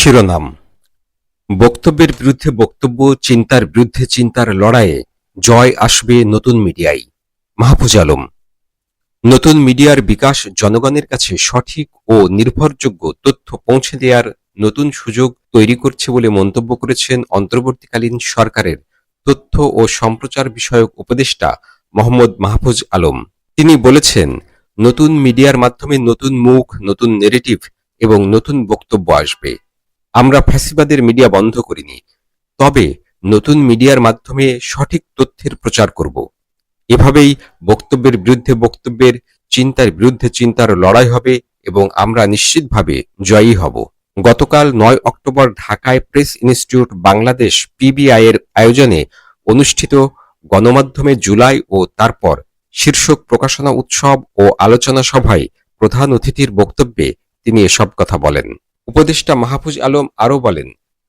শিরোনাম। বক্তব্যের বিরুদ্ধে বক্তব্য, চিন্তার বিরুদ্ধে চিন্তার লড়াইয়ে জয় আসবে নতুন মিডিয়ায়। মাহফুজ আলম। নতুন মিডিয়ার বিকাশ জনগণের কাছে সঠিক ও নির্ভরযোগ্য তথ্য পৌঁছে দেওয়ার নতুন সুযোগ তৈরি করছে বলে মন্তব্য করেছেন অন্তর্বর্তীকালীন সরকারের তথ্য ও সম্প্রচার বিষয়ক উপদেষ্টা মোহাম্মদ মাহফুজ আলম। তিনি বলেছেন, নতুন মিডিয়ার মাধ্যমে নতুন মুখ, নতুন নেরেটিভ এবং নতুন বক্তব্য আসবে। আমরা ফ্যাসিবাদের মিডিয়া বন্ধ করিনি, তবে নতুন মিডিয়ার মাধ্যমে সঠিক তথ্যের প্রচার করব। এভাবেই বক্তব্যের বিরুদ্ধে বক্তব্যের, চিন্তার বিরুদ্ধে চিন্তার লড়াই হবে এবং আমরা নিশ্চিতভাবে জয়ী হব। গতকাল নয় অক্টোবর ঢাকায় প্রেস ইনস্টিটিউট বাংলাদেশ পিবিআই এর আয়োজনে অনুষ্ঠিত গণমাধ্যমে জুলাই ও তারপর শীর্ষক প্রকাশনা উৎসব ও আলোচনা সভায় প্রধান অতিথির বক্তব্যে তিনি এসব কথা বলেন। উপদেষ্টা মাহফুজ আলম আরও বলেন,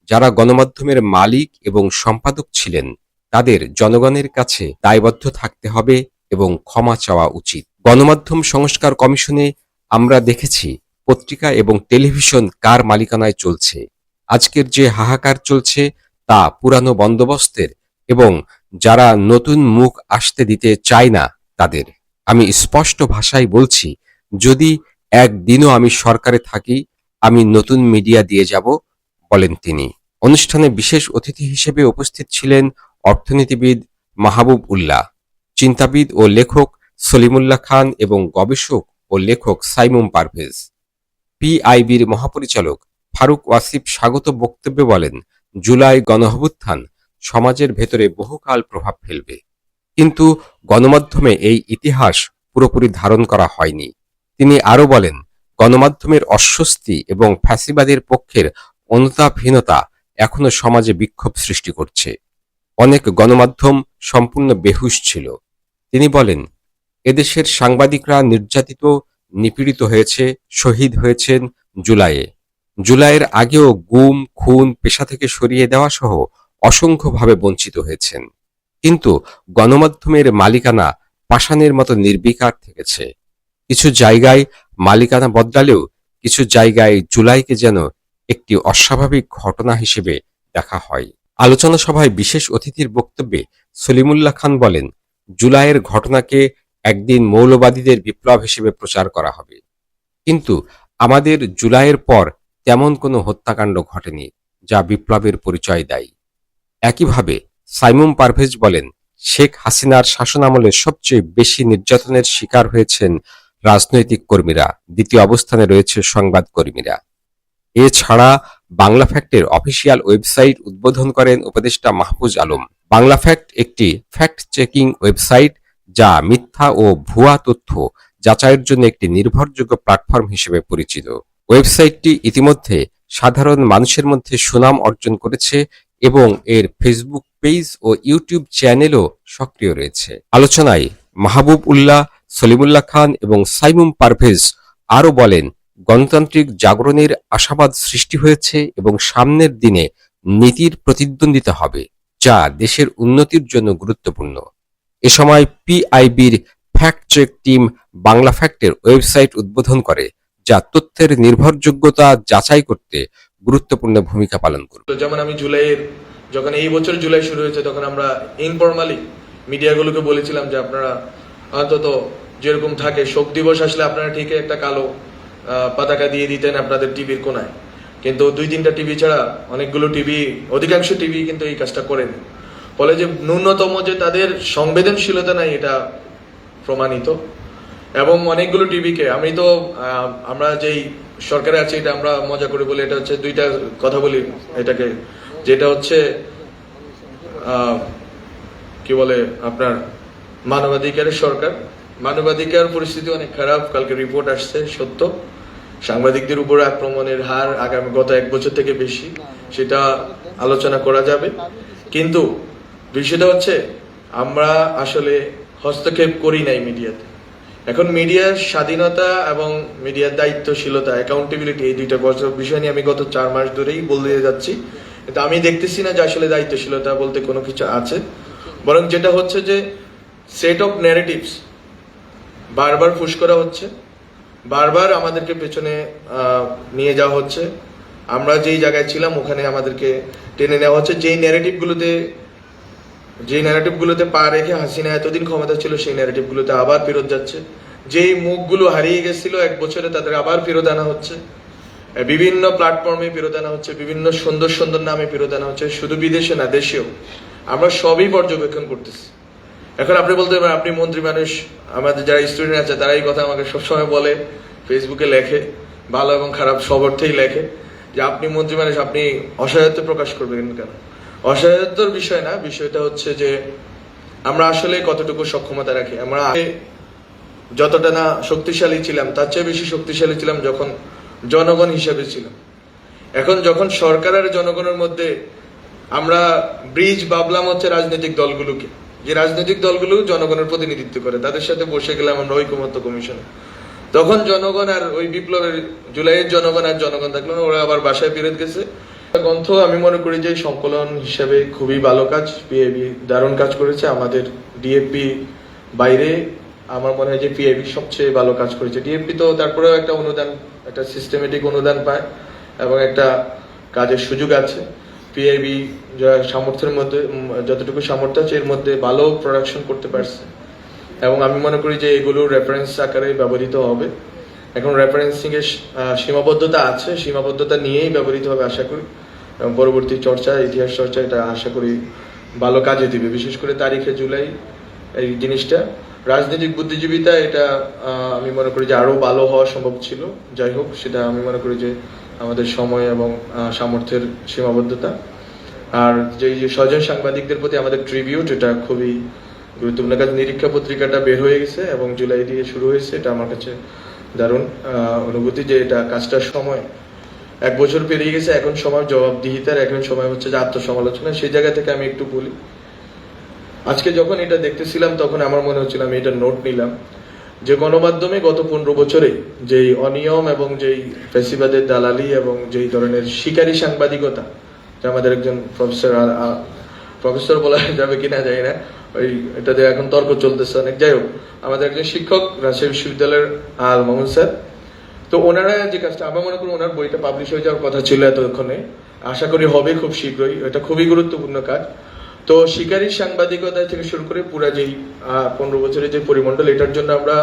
যারা গণমাধ্যমের মালিক এবং সম্পাদক ছিলেন, তাদের জনগণের কাছে দায়বদ্ধ থাকতে হবে এবং ক্ষমা চাওয়া উচিত। গণমাধ্যম সংস্কার কমিশনে আমরা দেখেছি পত্রিকা এবং টেলিভিশন কার মালিকানায় চলছে। আজকের যে হাহাকার চলছে তা পুরানো বন্দোবস্তের এবং যারা নতুন মুখ আসতে দিতে চায় না তাদের। আমি স্পষ্ট ভাষায় বলছি, যদি একদিনও আমি সরকারে থাকি আমি নতুন মিডিয়া দিয়ে যাব, বলেন তিনি। অনুষ্ঠানে বিশেষ অতিথি হিসেবে উপস্থিত ছিলেন অর্থনীতিবিদ মাহবুব উল্লাহ, চিন্তাবিদ ও লেখক সলিমুল্লাহ খান এবং গবেষক ও লেখক সাইমুম পারভেজ। পিআইবির মহাপরিচালক ফারুক ওয়াসিফ স্বাগত বক্তব্যে বলেন, জুলাই গণঅভ্যুত্থান সমাজের ভেতরে বহুকাল প্রভাব ফেলবে। কিন্তু গণমাধ্যমে এই ইতিহাস পুরোপুরি ধারণ করা হয়নি। তিনি আরও বলেন গণমাধ্যমের অস্বস্তি এবং ফ্যাসিবাদের পক্ষের অনুতাপহীনতা এখনও সমাজে বিক্ষোভ সৃষ্টি করছে। অনেক গণমাধ্যম সম্পূর্ণ বেহুশ ছিল। তিনি বলেন, এদেশের সাংবাদিকরা নির্যাতিত, নিপীড়িত হয়েছে, শহীদ হয়েছেন জুলাইয়ে। জুলাইয়ের আগেও গুম, খুন, পেশা থেকে সরিয়ে দেওয়া সহ অসংখ্যভাবে বঞ্চিত হয়েছেন। কিন্তু গণমাধ্যমের মালিকানা পাষাণের মতো নির্বিকার থেকেছে। কিছু জায়গায় মালিকানা বদলালেও কিছু জায়গায় জুলাইকে যেন একটি অস্বাভাবিক ঘটনা হিসেবে দেখা হয়। আলোচনা সভায় বিশেষ অতিথির বক্তব্যে সলিমুল্লাহ খান বলেন, জুলাইয়ের ঘটনাকে একদিন মৌলবাদীদের বিপ্লব হিসেবে প্রচার করা হবে। কিন্তু আমাদের জুলাইয়ের পর তেমন কোনো হত্যাকাণ্ড ঘটেনি, যা বিপ্লবের পরিচয় দেয়। একইভাবে সাইমুম পারভেজ বলেন, শেখ হাসিনার শাসনামলে সবচেয়ে বেশি নির্যাতনের শিকার হয়েছেন রাজনৈতিক কর্মীরা, দ্বিতীয় অবস্থানে রয়েছে সংবাদ কর্মীরা। এছাড়া বাংলা ফ্যাক্টের অফিসিয়াল ওয়েবসাইট উদ্বোধন করেন উপদেষ্টা মাহফুজ আলম। বাংলা ফ্যাক্ট একটি ফ্যাক্ট চেকিং ওয়েবসাইট যা মিথ্যা ও ভুয়া তথ্য যাচাইয়ের জন্য একটি নির্ভরযোগ্য প্ল্যাটফর্ম হিসেবে পরিচিত। ওয়েবসাইটটি ইতিমধ্যে সাধারণ মানুষের মধ্যে সুনাম অর্জন করেছে এবং এর ফেসবুক পেজ ও ইউটিউব চ্যানেলও সক্রিয় রয়েছে। আলোচনায় মাহবুব উল্লাহ সলিমুল্লাহ খান এবং সাইমুম পারভেজ আরও বলেন, গণতান্ত্রিক জাগরণের আশাবাদ সৃষ্টি হয়েছে এবং সামনের দিনে নীতির প্রতিদ্বন্দ্বিতা হবে, যা দেশের উন্নতির জন্য গুরুত্বপূর্ণ। এ সময় পিআইবির ফ্যাক্ট চেক টিম বাংলা ফ্যাক্টের ওয়েবসাইট উদ্বোধন করে, যা তথ্যের নির্ভরযোগ্যতা যাচাই করতে গুরুত্বপূর্ণ ভূমিকা পালন করবে। যেমন আমি জুলাইয়ের, যখন এই বছর জুলাই শুরু হয়েছে, তখন আমরা ইনফরমালি মিডিয়াগুলোকে বলেছিলাম যে আপনারা অন্তত যেরকম থাকে, শোক দিবস আসলে আপনারা ঠিক একটা কালো পতাকা দিয়ে দিতেন আপনাদের টিভির কোনায়। কিন্তু দুই তিনটা টিভি ছাড়া অনেকগুলো টিভি, অধিকাংশ টিভি কিন্তু এই কাজটা করেনি। ফলে যে ন্যূনতম যে তাদের সংবেদনশীলতা নাই, এটা প্রমাণিত। এবং অনেকগুলো টিভিকে, আমি তো আমরা যেই সরকারে আছি, এটা আমরা মজা করে বলি এটা হচ্ছে দুইটা কথা বলি এটাকে। যেটা হচ্ছে কি বলে আপনার, মানবাধিকারের সরকার মানবাধিকার পরিস্থিতি অনেক খারাপ। কালকে রিপোর্ট আসছে, সত্য। সাংবাদিকদের উপরে আক্রমণের হার আগামী গত এক বছর থেকে বেশি, সেটা আলোচনা করা যাবে। কিন্তু বিষয়টা হচ্ছে, আমরা আসলে হস্তক্ষেপ করি নাই মিডিয়াতে। এখন মিডিয়ার স্বাধীনতা এবং মিডিয়ার দায়িত্বশীলতা অ্যাকাউন্টেবিলিটি এই দুইটা বিষয় নিয়ে আমি গত চার মাস ধরেই বলে যাচ্ছি। কিন্তু আমি দেখতেছি না যে আসলে দায়িত্বশীলতা বলতে কোনো কিছু আছে। বরং যেটা হচ্ছে যে সেট অফ ন্যারেটিভস বারবার ফুস করা হচ্ছে, বারবার আমাদেরকে পেছনে নিয়ে যাওয়া হচ্ছে। আমরা যেই জায়গায় ছিলাম ওখানে আমাদেরকে টেনে নেওয়া হচ্ছে। যেই ন্যারেটিভগুলোতে যেই ন্যারেটিভগুলোতে পা রেখে হাসিনা এতদিন ক্ষমতা ছিল, সেই ন্যারেটিভগুলোতে আবার ফেরত যাচ্ছে। যেই মুখগুলো হারিয়ে গেছিল এক বছরে, তাদের আবার ফেরত আনা হচ্ছে। বিভিন্ন প্ল্যাটফর্মে ফেরত আনা হচ্ছে, বিভিন্ন সুন্দর সুন্দর নামে ফেরত আনা হচ্ছে, শুধু বিদেশে না, দেশেও। আমরা সবই পর্যবেক্ষণ করতেছি। এখন আপনি বলতে পারেন, আপনি মন্ত্রী মানুষ, আমাদের যারা স্টুডেন্ট আছে, তারা এই কথা আমাকে সবসময় বলে ফেসবুকে লেখে, ভালো এবং খারাপ সব অর্থেই লেখে, যে আপনি মন্ত্রী মানুষ, আপনি অসহায়ত্ব প্রকাশ করবেন কেন? অসহায়ত্বর বিষয় না, বিষয়টা হচ্ছে যে আমরা আসলে কতটুকু সক্ষমতা রাখি। আমরা যতটা না শক্তিশালী ছিলাম, তার চেয়ে বেশি শক্তিশালী ছিলাম যখন জনগণ হিসেবে ছিলাম। এখন যখন সরকার আর জনগণের মধ্যে আমরা ব্রিজ বাবলাম হচ্ছে রাজনৈতিক দলগুলোকে যে রাজনৈতিক দলগুলো জনগণের প্রতিনিধিত্ব করে তাদের সাথে বসে গেলাম আমরা ঐকমত্য কমিশনে। তখন জনগণ আর ওই বিপ্লবের জুলাইয়ের জনগণ আর জনগণ থাকল না, ওরা আবার বাসায় ফেরত গেছে। গ্রন্থ আমি মনে করি যে সংকলন হিসেবে খুবই ভালো কাজ পিএবি দারুণ কাজ করেছে আমাদের ডিএপি বাইরে আমার মনে হয় যে পিএবি সবচেয়ে ভালো কাজ করেছে। ডিএপি তো তারপরেও একটা অনুদান একটা সিস্টেমেটিক অনুদান পায় এবং একটা কাজের সুযোগ আছে। পিআইবি সামর্থ্যের মধ্যে যতটুকু সামর্থ্য আছে, এর মধ্যে ভালো প্রোডাকশন করতে পারছে। এবং আমি মনে করি যে এগুলো রেফারেন্স আকারে ব্যবহৃত হবে। এখন রেফারেন্সিং এর সীমাবদ্ধতা আছে, সীমাবদ্ধতা নিয়েই ব্যবহৃত হবে, আশা করি। এবং পরবর্তী চর্চা, ইতিহাস চর্চা, এটা আশা করি ভালো কাজে দিবে। বিশেষ করে তারিখে জুলাই, এই জিনিসটা। রাজনৈতিক বুদ্ধিজীবিতা, এটা আমি মনে করি যে আরও ভালো হওয়া সম্ভব ছিল। যাই হোক, সেটা আমি মনে করি যে আমাদের সময় এবং সামর্থ্যের সীমাবদ্ধতা। আর যে যে স্বজন সাংবাদিকদের প্রতি আমাদের ট্রিবিউট এটা খুবই গুরুত্বপূর্ণ। কাজ নিরীক্ষা পত্রিকাটা বের হয়ে গেছে এবং জুলাই দিয়ে শুরু হয়েছে, এটা আমার কাছে দারুণ অনুভূতি যে এটা কাজটার সময়। এক বছর পেরিয়ে গেছে, এখন সময় জবাবদিহিতার, এখন সময় হচ্ছে যে আত্মসমালোচনা। সেই জায়গা থেকে আমি একটু বলি, আজকে যখন এটা দেখতেছিলাম, তখন আমার মনে হচ্ছিল আমি এটা নোট নিলাম। যে গণমাধ্যমে গত পনেরো বছরে যেই অনিয়ম এবং যেই ফেসিবাদের দালালি এবং যেই ধরনের শিকারী সাংবাদিকতা, যে আমাদের একজন প্রফেসর প্রফেসর বলা যাবে কিনা জানি না, ওই এটাতে এখন তর্ক চলতেছে অনেক। যাই হোক, আমাদের একজন শিক্ষক, রাজশাহী বিশ্ববিদ্যালয়ের আল মামুন স্যার। তো ওনারা যে কাজটা, আমার মনে করি ওনার বইটা পাবলিশ হয়ে যাওয়ার কথা ছিল এতক্ষণে। আশা করি হবে খুব শীঘ্রই, এটা খুবই গুরুত্বপূর্ণ কাজ। তো শিকারী সাংবাদিকতা থেকে শুরু করে পুরা যেই পনেরো বছরের যে পরিমণ্ডল, এটার জন্য আমরা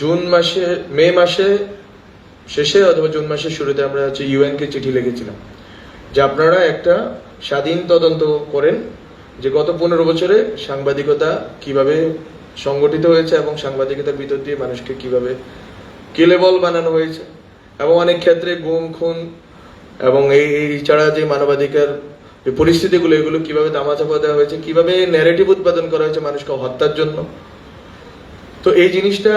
জুন মাসে, মে মাসে শেষে অথবা জুন মাসের শুরুতে আমরা হচ্ছে ইউএন কে চিঠি লিখেছিলাম। যে আপনারা একটা স্বাধীন তদন্ত করেন যে গত পনেরো বছরে সাংবাদিকতা কীভাবে সংগঠিত হয়েছে এবং সাংবাদিকতার ভিতর দিয়ে মানুষকে কীভাবে কেলেবল বানানো হয়েছে। এবং অনেক ক্ষেত্রে গুম, খুন এবং এই এই ছাড়া যে মানবাধিকার যে পরিস্থিতিগুলো, এগুলো কীভাবে দামাচাপা দেওয়া হয়েছে, কীভাবে ন্যারেটিভ উৎপাদন করা হয়েছে মানুষকে হত্যার জন্য। তো এই জিনিসটা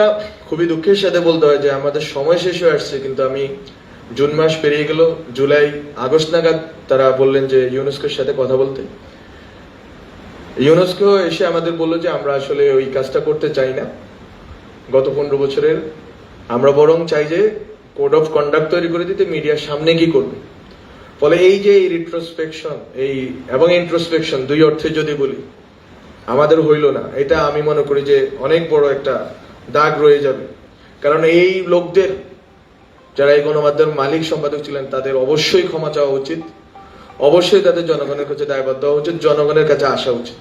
খুবই দুঃখের সাথে বলতে হয় যে আমাদের সময় শেষ হয়ে আসছে, কিন্তু আমি জুন মাস পেরিয়ে গেল, জুলাই, আগস্ট নাগাদ তারা বললেন যে ইউনেস্কোর সাথে কথা বলতে। ইউনেস্কো এসে আমাদের বলল যে আমরা আসলে ওই কাজটা করতে চাই না। গত পনেরো বছরের আমরা বরং চাই যে কোড অফ কন্ডাক্ট তৈরি করে দিতে, মিডিয়ার সামনে কি করবে। ফলে এই যে এই রিট্রোস্পেকশন এই এবং ইন্ট্রোস্পেকশন দুই অর্থে যদি বলি, আমাদের হইল না। এটা আমি মনে করি যে অনেক বড় একটা দাগ রয়ে যাবে। কারণ এই লোকদের, যারা এই গণমাধ্যম মালিক, সম্পাদক ছিলেন, তাদের অবশ্যই ক্ষমা চাওয়া উচিত। অবশ্যই তাদের জনগণের কাছে দায়বদ্ধ হওয়া উচিত, জনগণের কাছে আসা উচিত।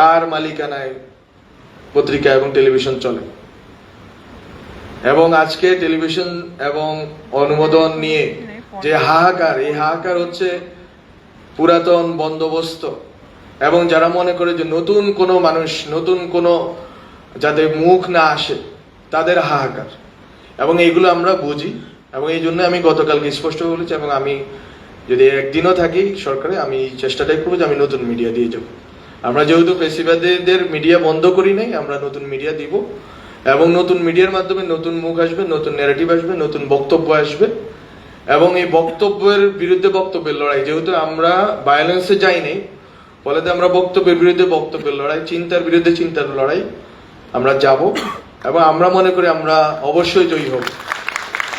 আর মালিকানায় পত্রিকা এবং টেলিভিশন চলে। এবং আজকে টেলিভিশন এবং অনুমোদন নিয়ে যে হাহাকার, এই হাহাকার হচ্ছে পুরাতন বন্দোবস্ত। এবং যারা মনে করে যে নতুন কোনো মানুষ, নতুন কোনো যাদের মুখ না আসে, তাদের হাহাকার। এবং এইগুলো আমরা বুঝি। এবং এই জন্য আমি গতকালকে স্পষ্ট বলেছি এবং আমি যদি একদিনও থাকি সরকারে, আমি চেষ্টাটাই করব যে আমি নতুন মিডিয়া দিয়ে যাব। আমরা যেহেতু পেশিবাদীদের মিডিয়া বন্ধ করি নাই, আমরা নতুন মিডিয়া দিব। এবং নতুন মিডিয়ার মাধ্যমে নতুন মুখ আসবে, নতুন ন্যারেটিভ আসবে, নতুন বক্তব্য আসবে। এবং এই বক্তব্যের বিরুদ্ধে বক্তব্যের লড়াই, যেহেতু আমরা ভায়োলেন্সে যাই নাই ফলে আমরা বক্তব্যের বিরুদ্ধে বক্তব্যের লড়াই, চিন্তার বিরুদ্ধে চিন্তার লড়াই আমরা যাব এবং আমরা মনে করি আমরা অবশ্যই জয়ী হব।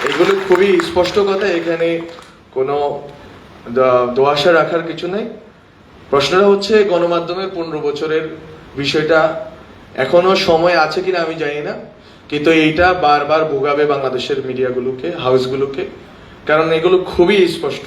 এগুলো খুবই স্পষ্ট কথা, এখানে কোনো দোয়াশা রাখার কিছু নেই। প্রশ্নটা হচ্ছে গণমাধ্যমের পনেরো বছরের বিষয়টা এখনও সময় আছে কিনা আমি জানি না, কিন্তু এইটা বারবার ভোগাবে বাংলাদেশের মিডিয়াগুলোকে, হাউসগুলোকে। কারণ এগুলো খুবই স্পষ্ট।